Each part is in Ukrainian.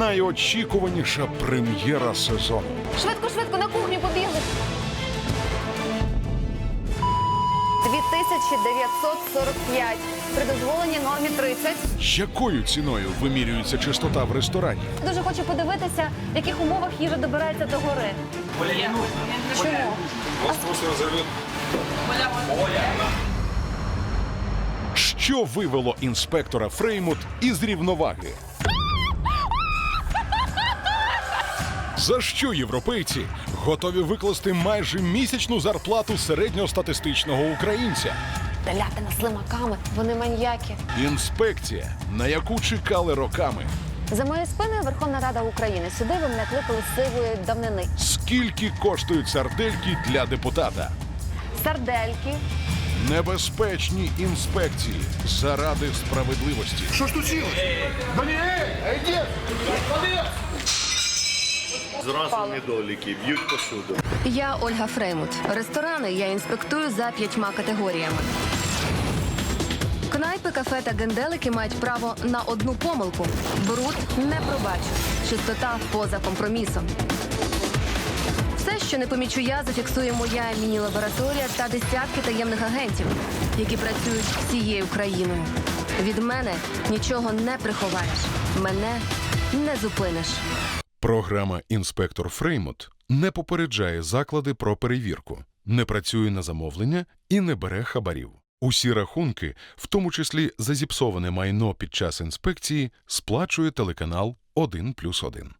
найочікуваніша прем'єра сезону. Швидко, швидко на кухню побігли. 2945. При дозволеній нормі 30. Якою ціною вимірюється чистота в ресторані? Дуже хочу подивитися, в яких умовах їжа добирається до гори. Чому? Що вивело інспектора Фреймут із рівноваги? За що європейці готові викласти майже місячну зарплату середньостатистичного українця? Телятина з лимаками, вони маньяки. Інспекція, на яку чекали роками. За моєю спиною Верховна Рада України. Сюди ви мене кликали сивої давнини. Скільки коштують сардельки для депутата? Сардельки. Небезпечні інспекції заради справедливості. Що ж тут сіло? Зразу недоліки, б'ють посуду. Я Ольга Фреймут. Ресторани я інспектую за п'ятьма категоріями. Кнайпи, кафе та генделики мають право на одну помилку. Бруд не пробачу. Чистота поза компромісом. Все, що не помічу я, зафіксує моя міні-лабораторія та десятки таємних агентів, які працюють всією країною. Від мене нічого не приховаєш. Мене не зупиниш. Програма Інспектор Фреймут не попереджає заклади про перевірку, не працює на замовлення і не бере хабарів. Усі рахунки, в тому числі за зіпсоване майно під час інспекції, сплачує телеканал 1 плюс 1.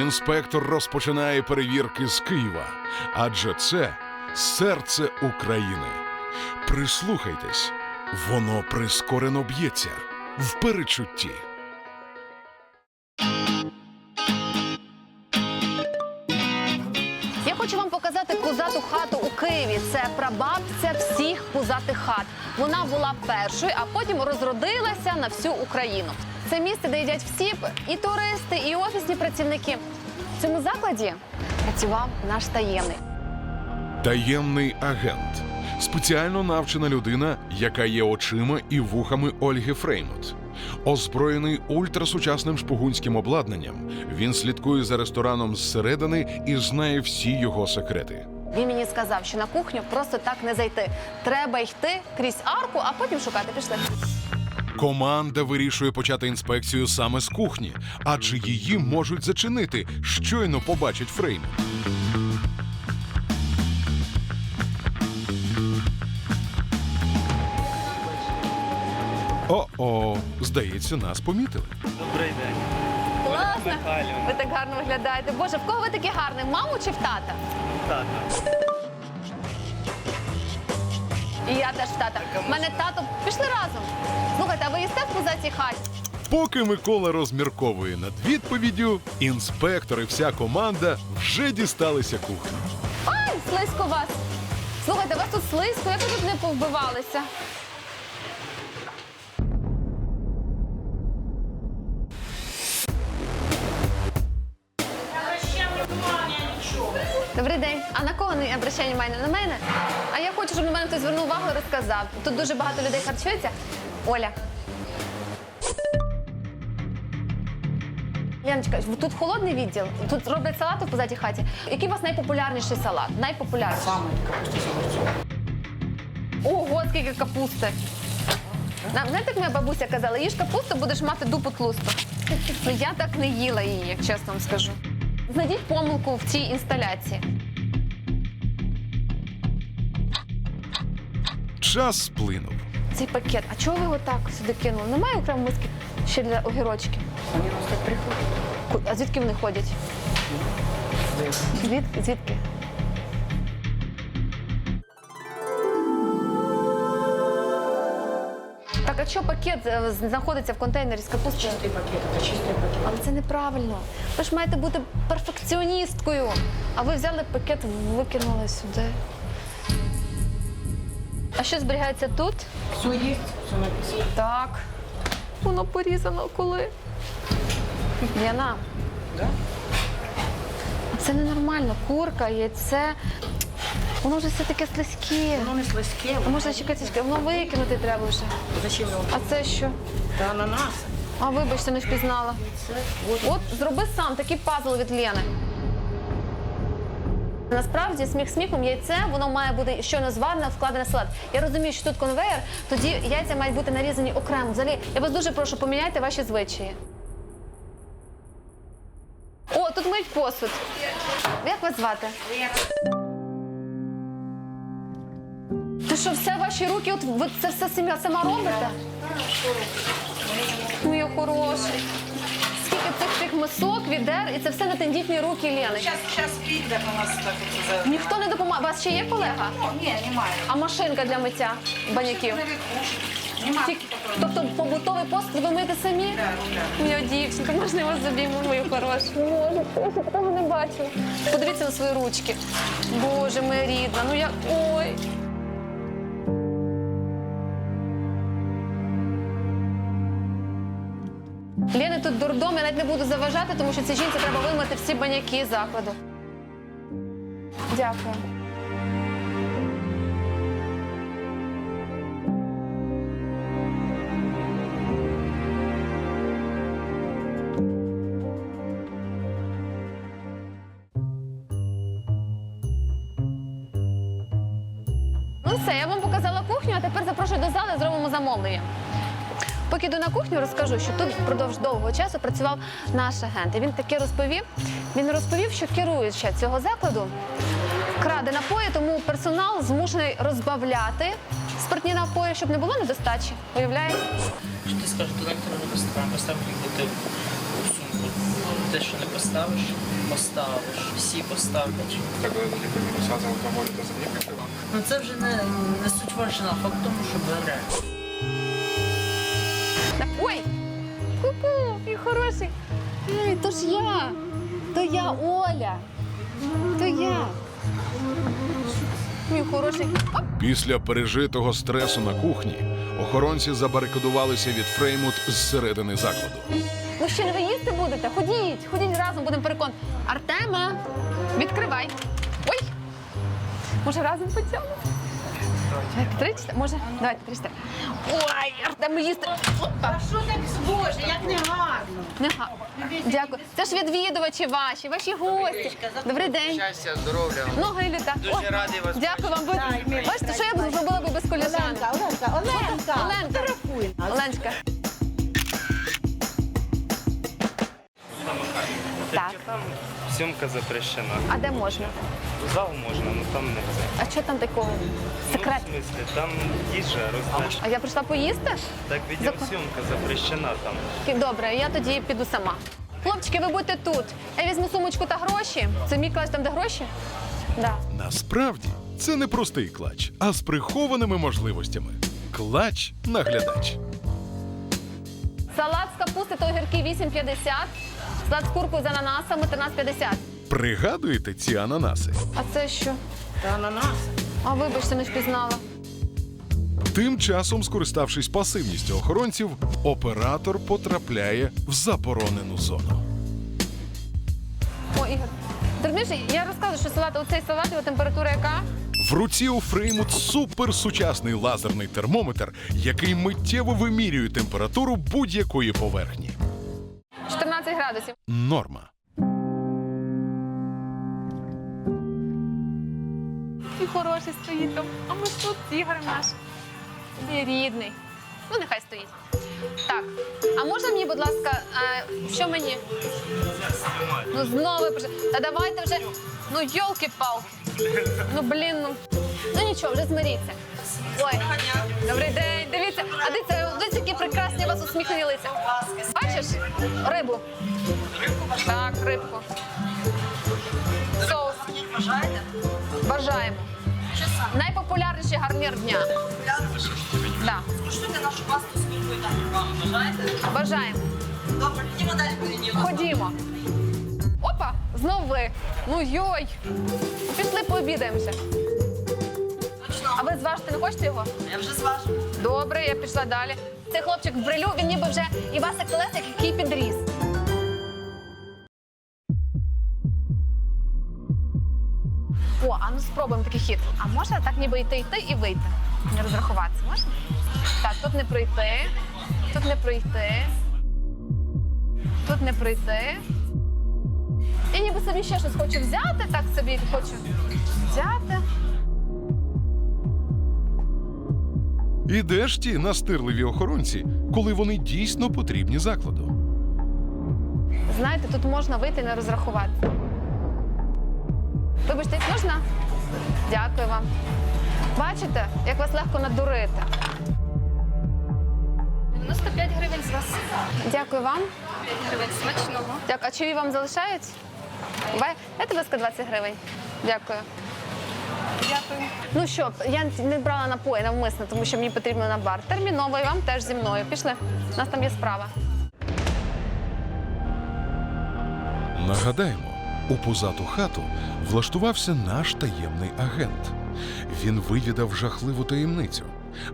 Інспектор розпочинає перевірки з Києва, адже це серце України. Прислухайтесь, воно прискорено б'ється в перечутті. Хату. Це прабабця всіх пузатих хат. Вона була першою, а потім розродилася на всю Україну. Це місце, де їдять всі і туристи, і офісні працівники. В цьому закладі працював наш таємний. Таємний агент спеціально навчена людина, яка є очима і вухами Ольги Фреймут. Озброєний ультрасучасним шпигунським обладнанням, він слідкує за рестораном зсередини і знає всі його секрети. Він мені сказав, що на кухню просто так не зайти. Треба йти крізь арку, а потім шукати. Пішли. Команда вирішує почати інспекцію саме з кухні, адже її можуть зачинити, щойно побачить Фреймут. О-о, здається, нас помітили. Добрий день. Класно. Ви так гарно виглядаєте. Боже, в кого ви такі гарні? Маму чи в тата? Тата. І я теж в тата. У мене тато пішли разом. Слухайте, а ви їсте в пузатій хаті? Поки Микола розмірковує над відповіддю, інспектор і вся команда вже дісталися кухні. Ай, слизько вас. Слухайте, у вас тут слизько, як ви тут не повбивалися? Добрий день. А на кого не обращення внимання? На мене? А я хочу, щоб на мене хтось звернув увагу і розказав. Тут дуже багато людей харчується. Оля. Яночка, тут холодний відділ. Тут роблять салати в позатій хаті. Який у вас найпопулярніший салат? Найпопулярніший? Саме Ого, скільки капусти. Нам, знаєте, як моя бабуся казала, їж капусту, будеш мати дупу тлусту. Ну я так не їла її, як чесно вам скажу. Знайдіть помилку в цій інсталяції. Час сплинув. Цей пакет. А чого ви його так сюди кинули? Немає окремо миски ще для огірочки. Вони так приходять. А звідки вони ходять? Звідки? Звідки? Так, а що пакет е, знаходиться в контейнері з капустою? Чистий пакет, це чистий пакет. Але це неправильно. Ви ж маєте бути перфекціоністкою. А ви взяли пакет, викинули сюди. А що зберігається тут? Все есть, все написано. Так. Воно порізано коли? Яна. Да? Це ненормально. Курка, яйце. Воно вже все таке слизьке. Воно не слизьке, А можна чекати, чекати, воно викинути треба вже. зачем його? А це що? Та ананас. А вибачте, не впізнала. От зроби сам такий пазл від Лени. Насправді сміх сміхом яйце воно має бути щойно зварене, вкладене в салат. Я розумію, що тут конвейер, тоді яйця мають бути нарізані окремо. Взагалі, я вас дуже прошу, поміняйте ваші звичаї. О, тут миють посуд. Як вас звати? Ти що, все ваші руки, от ви це все сім'я сама робите? Ну, я хороший. Скільки цих цих мисок, відер, і це все на тендітні руки Лени. Зараз, зараз піде у нас так це. Ніхто не допомагає. У вас ще є колега? Ну, ні, немає. А машинка для миття баняків? Не Тільки- Тобто побутовий посуд ви миєте самі? Так, так. Моя дівчинка, можна я вас забійму, мою хорошу? Боже, я такого не бачила. Подивіться на свої ручки. Боже, моя рідна, ну я. Ой. Лєни тут дурдом, я навіть не буду заважати, тому що цій жінці треба вимити всі баняки закладу. Дякую. Ну все, я вам показала кухню, а тепер запрошую до зали, зробимо замовлення. Поки йду на кухню, розкажу, що тут впродовж довгого часу працював наш агент. І він таке розповів. Він розповів, що керуюча цього закладу краде напої, тому персонал змушений розбавляти спиртні напої, щоб не було недостачі. Уявляєте? Що ти скажеш, то ніхто не поставив, поставив їх у сумку. Те, що не поставиш, поставиш. Всі поставлять. Тогда тоді мінуса за алкоголь та за некоторые. Ну це вже не, не суть важна, факт тому, що бере. Ой! Ку-ку, мій хороший. Ей, то ж я. То я Оля. То я. Мій хороший. Оп! Після пережитого стресу на кухні охоронці забарикадувалися від Фреймут зсередини закладу. Ну ще не ви їсти будете? Ходіть, ходіть разом, будемо переконані. Артема, відкривай. Ой! Може разом потягнемо? Давайте три чотири. Може, давайте три чотири. Ой, Артем, їсти. Опа. Що так боже, як не гарно. Нега. Дякую. Це ж відвідувачі ваші, ваші гості. Добрий день. Щастя, здоров'я. Много літа. Дуже Ой, радий вас Дякую вам. Ви- Бачите, що я б зробила би без коліжанки? Оленка, Оленка, Оленка. Оленка. нас. Съемка запрещена. а де можна? В зал можно, но там нельзя. А що там такого? Секрет. Ну, в смысле, там їжа роздача. А я прийшла поїсти? Так відеосйомка запрещена там. Добре, я тоді піду сама. Хлопчики, ви будьте тут. Я візьму сумочку та гроші. Це мій клас там, де гроші? Да. Насправді це не простий клач, а з прихованими можливостями. Клач наглядач. Салат з капусти та огірки 8,50. Салат з куркою з ананасами 13,50. Пригадуєте ці ананаси? А це що? Та ананас. А вибачте, не впізнала. Тим часом, скориставшись пасивністю охоронців, оператор потрапляє в заборонену зону. О, Ігор. Ти розумієш, я розказую, що салат, оцей салат, його температура яка? В руці у Фреймут суперсучасний лазерний термометр, який миттєво вимірює температуру будь-якої поверхні. 14 градусів. Норма. І хороший стоїть там. А ми ж тут Ігорем наш. Мій рідний. Ну, нехай стоїть. Так, а можна мені, будь ласка, е, що мені? Ну знову вже. Та давайте вже. Ну, йолки-палки. Ну, блін, ну. Ну нічого, вже змиріться. Ой, добрий день. Дивіться, а дивіться, дивіться, які прекрасні у вас усміхнені лиця. Бачиш? Рибу. Так, рибку. Соус. Бажаємо. Найпопулярніший гарнір дня. Да. Скуштуйте нашу пасту з куркою та грибами. Бажаєте? Бажаємо. Добре, ходімо далі перейдемо. Ходімо. Опа, знов ви. Ну йой. Пішли пообідаємося. А ви зважити не хочете його? Я вже зважу. Добре, я пішла далі. Цей хлопчик в брилю, він ніби вже Івасик Телесик, який підріс. О, а ну спробуємо такий хід. А можна так ніби йти, йти і вийти. Не розрахуватися, можна? Так, тут не пройти, тут не пройти. тут не прийти. І ніби собі ще щось хочу взяти, так собі хочу взяти. І де ж ті настирливі охоронці, коли вони дійсно потрібні закладу? Знаєте, тут можна вийти і не розрахувати. Вибачте, можна? Дякую вам. Бачите, як вас легко надурити. 95 гривень з вас. Дякую вам. 5 гривень смачного. Дякую. А чиї вам залишають? Дайте, будь ласка, 20 гривень. Дякую. Дякую. Ну що, я не брала напої навмисно, тому що мені потрібно на бар. Терміново і вам теж зі мною. Пішли. У нас там є справа. Нагадаємо, у пузату хату влаштувався наш таємний агент. Він вивідав жахливу таємницю.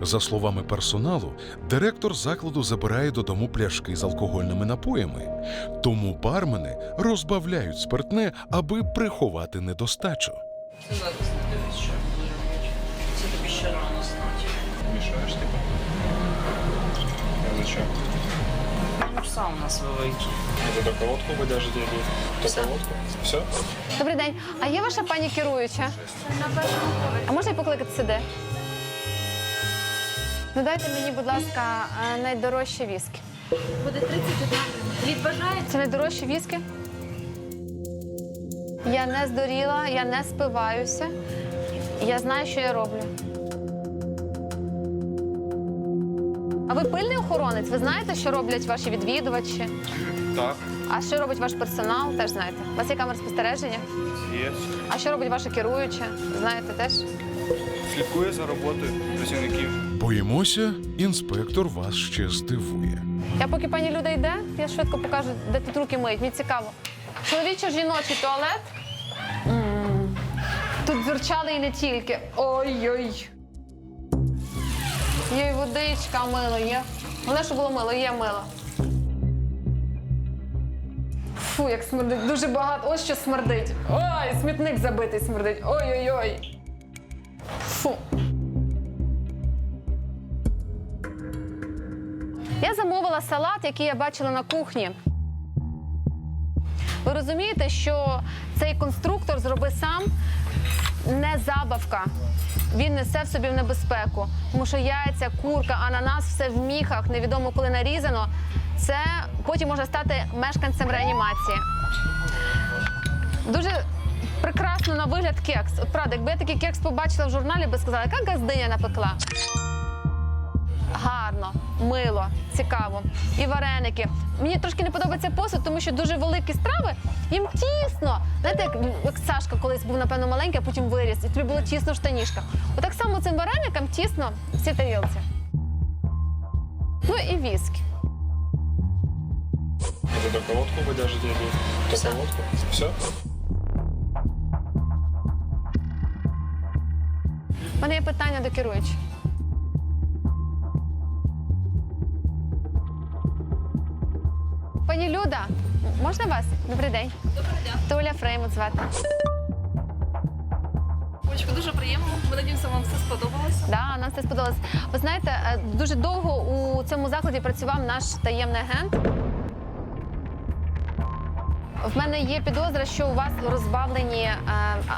За словами персоналу, директор закладу забирає додому пляшки з алкогольними напоями, тому бармени розбавляють спиртне, аби приховати недостачу. Це тобі ще рано знати. Мешаешь, типа? А зачем? Ну, сам у нас великий. Вы даже делали? Все? Добрий день. А є ваша пані керуюча? А можна її покликати сюди? Ну дайте мені, будь ласка, е, найдорожчі віскі. Буде 31 гривень. Лід бажаєте? Це найдорожчі віскі? Я не здуріла, я не спиваюся. Я знаю, що я роблю. А ви пильний охоронець? Ви знаєте, що роблять ваші відвідувачі? Так. А що робить ваш персонал? Теж знаєте. У вас є камера спостереження? Есть. А що робить ваша керуюча? Знаєте теж? Слідкує за роботою працівників. Боїмося, інспектор вас ще здивує. Я поки пані Люда йде, я швидко покажу, де тут руки миють. Мені цікаво. Чоловічо жіночий туалет. Дзюрчали і не тільки. Ой-ой. Є водичка, мило є. Головне, що було мило, є мило. Фу, як смердить. Дуже багато. Ось що смердить. Ой, смітник забитий смердить. Ой-ой-ой. Фу. Я замовила салат, який я бачила на кухні. Ви розумієте, що цей конструктор зроби сам не забавка. Він несе в собі в небезпеку. Тому що яйця, курка, ананас, все в міхах, невідомо коли нарізано. Це потім може стати мешканцем реанімації. Дуже прекрасно на вигляд кекс. От правда, якби я такий кекс побачила в журналі, би сказала, яка газдиня напекла гарно, мило, цікаво. І вареники. Мені трошки не подобається посуд, тому що дуже великі страви, їм тісно. Знаєте, як, як Сашка колись був, напевно, маленький, а потім виріс, і тобі було тісно в штанішках. Отак само цим вареникам тісно в цій тарілці. Ну і віскі. Это только водку вы даже делали? Все? У мене є питання до керуючої. Пані Люда, можна вас? Добрий день. Добрий день. Толя Фреймут звати. Олечка, дуже приємно. Ми надіємося, вам все сподобалося. Да, нам все сподобалось. Ви знаєте, е, дуже довго у цьому закладі працював наш таємний агент. В мене є підозра, що у вас розбавлені е,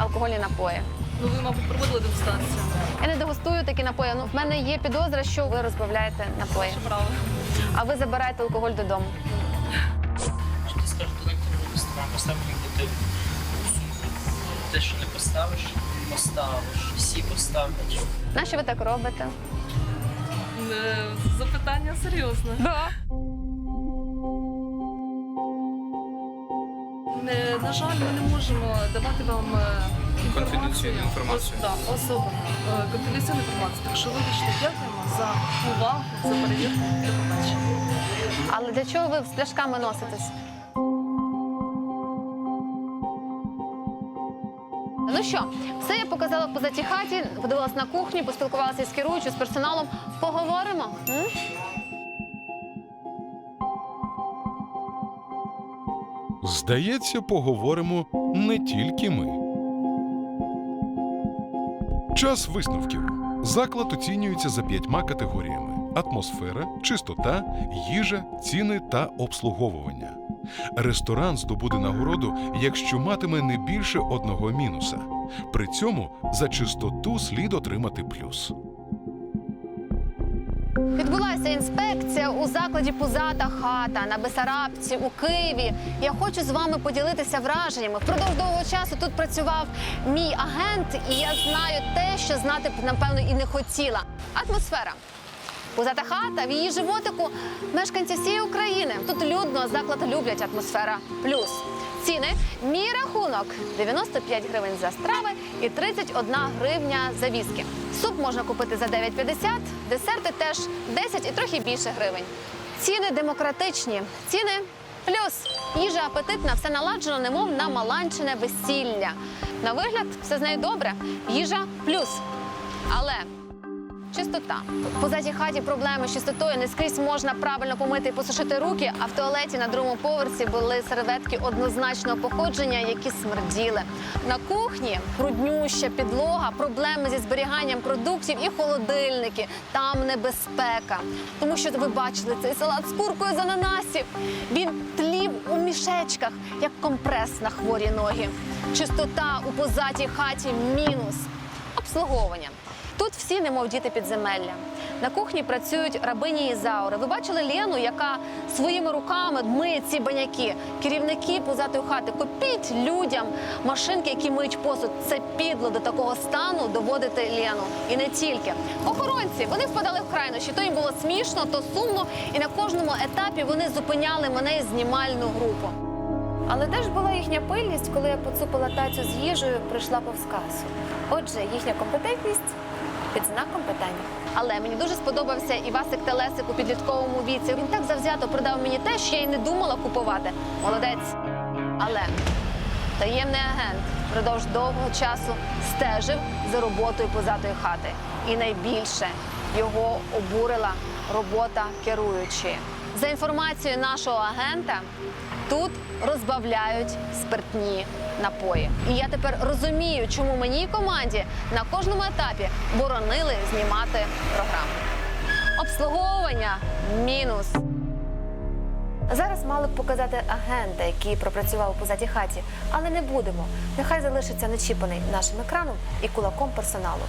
алкогольні напої. Ну, ви, мабуть, проводили дегустацію. Я не дегустую такі напої. Ну, в мене є підозра, що ви розбавляєте напої, Правда. а ви забираєте алкоголь додому. Що ти скажеш директору ресторану, постав мені у сумку. Те, що не поставиш, поставиш. Всі поставлять. Нащо ви так робите? Е, Запитання серйозне. Да. Е, На жаль, ми не можемо давати вам е. Конфіденційну інформацію. Ос- да, особливо. Е, Конфіденційну інформацію. Так що вибачте, дякуємо за увагу, за перевірку. До побачення. Але для чого ви з пляшками носитесь? Ну що, все я показала в позатій хаті, подивилась на кухню, поспілкувалася з керуючою, з персоналом. Поговоримо? Здається, поговоримо не тільки ми. Час висновків. Заклад оцінюється за п'ятьма категоріями: атмосфера, чистота, їжа, ціни та обслуговування. Ресторан здобуде нагороду, якщо матиме не більше одного мінуса. При цьому за чистоту слід отримати плюс. Відбулася інспекція у закладі Пузата хата на Бесарабці у Києві. Я хочу з вами поділитися враженнями. Впродовж довгого часу тут працював мій агент, і я знаю те, що знати б напевно і не хотіла. Атмосфера. Пузата хата в її животику мешканці всієї України. Тут людно, заклад люблять атмосфера плюс. Ціни мій рахунок 95 гривень за страви і 31 гривня за віскі. Суп можна купити за 9,50, десерти теж 10 і трохи більше гривень. Ціни демократичні, ціни плюс. Їжа апетитна, все наладжено, немов на маланчине весілля. На вигляд все з нею добре. Їжа плюс. Але Чистота. В хаті проблеми з чистотою. Не скрізь можна правильно помити і посушити руки, а в туалеті на другому поверсі були серветки однозначного походження, які смерділи. На кухні бруднюща підлога, проблеми зі зберіганням продуктів і холодильники. Там небезпека. Тому що ви бачили цей салат з куркою з ананасів. Він тлів у мішечках, як компрес на хворі ноги. Чистота у позатій хаті мінус. Обслуговування. Тут всі немов діти підземелля. На кухні працюють рабині Ізаури. Ви бачили Лену, яка своїми руками миє ці баняки. Керівники позатої хати купіть людям машинки, які миють посуд. Це підло до такого стану доводити Лену. І не тільки. Охоронці вони впадали в крайнощі. То їм було смішно, то сумно. І на кожному етапі вони зупиняли мене і знімальну групу. Але де ж була їхня пильність, коли я поцупила тацю з їжею, прийшла повз касу? Отже, їхня компетентність під знаком питання. Але мені дуже сподобався Івасик Телесик у підлітковому віці. Він так завзято продав мені те, що я й не думала купувати. Молодець. Але таємний агент впродовж довгого часу стежив за роботою позатої хати. І найбільше його обурила робота керуючої. За інформацією нашого агента, тут розбавляють спиртні напої. І я тепер розумію, чому мені і команді на кожному етапі боронили знімати програму. Обслуговування мінус. Зараз мали б показати агента, який пропрацював у позатій хаті, але не будемо. Нехай залишиться нечіпаний нашим екраном і кулаком персоналу.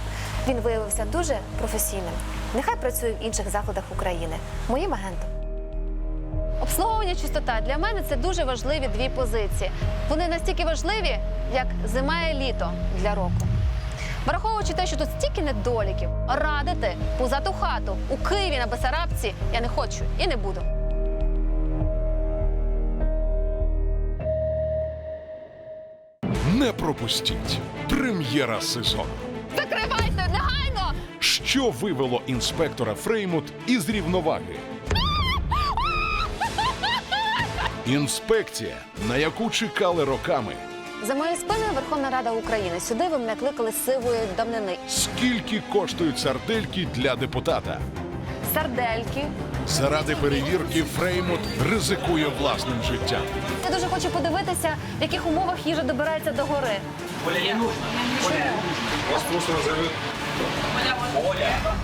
Він виявився дуже професійним. Нехай працює в інших закладах України моїм агентом. Обслуговування чистота для мене це дуже важливі дві позиції. Вони настільки важливі, як зима і літо для року. Враховуючи те, що тут стільки недоліків, радити пузату хату у Києві на Бесарабці я не хочу і не буду. Не пропустіть прем'єра сезону. Закривайте негайно! Що вивело інспектора Фреймут із рівноваги? Інспекція, на яку чекали роками. За моєю спиною Верховна Рада України. Сюди ви мене кликали з сивої давнини. Скільки коштують сардельки для депутата? Сардельки. Заради перевірки Фреймут ризикує власним життям. Я дуже хочу подивитися, в яких умовах їжа добирається до гори. Вас просто назовут Оля.